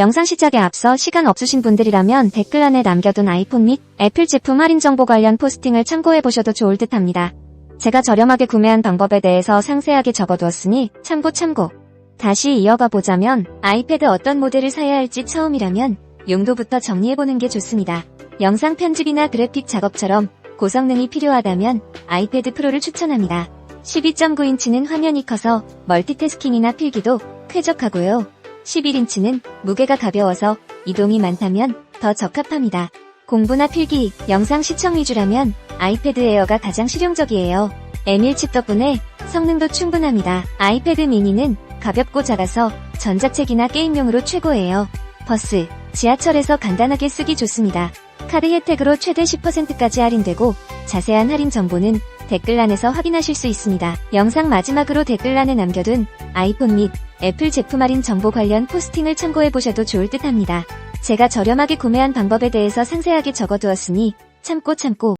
영상 시작에 앞서 시간 없으신 분들이라면 댓글란에 남겨둔 아이폰 및 애플 제품 할인 정보 관련 포스팅을 참고해보셔도 좋을 듯 합니다. 제가 저렴하게 구매한 방법에 대해서 상세하게 적어두었으니 참고 참고. 다시 이어가 보자면 아이패드 어떤 모델을 사야 할지 처음이라면 용도부터 정리해보는 게 좋습니다. 영상 편집이나 그래픽 작업처럼 고성능이 필요하다면 아이패드 프로를 추천합니다. 12.9인치는 화면이 커서 멀티태스킹이나 필기도 쾌적하고요. 11인치는 무게가 가벼워서 이동이 많다면 더 적합합니다. 공부나 필기, 영상 시청 위주라면 아이패드 에어가 가장 실용적이에요. M1 칩 덕분에 성능도 충분합니다. 아이패드 미니는 가볍고 작아서 전자책이나 게임용으로 최고예요. 버스, 지하철에서 간단하게 쓰기 좋습니다. 카드 혜택으로 최대 10%까지 할인되고 자세한 할인 정보는 댓글란에서 확인하실 수 있습니다. 영상 마지막으로 댓글란에 남겨둔 아이폰 및 애플 제품 할인 정보 관련 포스팅을 참고해 보셔도 좋을 듯 합니다. 제가 저렴하게 구매한 방법에 대해서 상세하게 적어두었으니 참고 참고